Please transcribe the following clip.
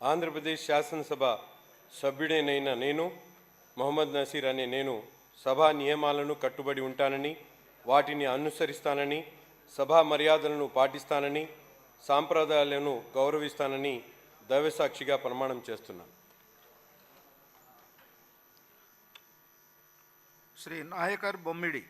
ఆంధ్రప్రదేశ్ శాసనసభ సభ్యుడేనైన నేను మొహమ్మద్ నసీర్ అనే నేను సభా నియమాలను కట్టుబడి ఉంటానని వాటిని అనుసరిస్తానని సభా మర్యాదలను పాటిస్తానని సాంప్రదాయాలను గౌరవిస్తానని దైవసాక్షిగా ప్రమాణం చేస్తున్నాను శ్రీ నాయకర్ బొమ్మిడి.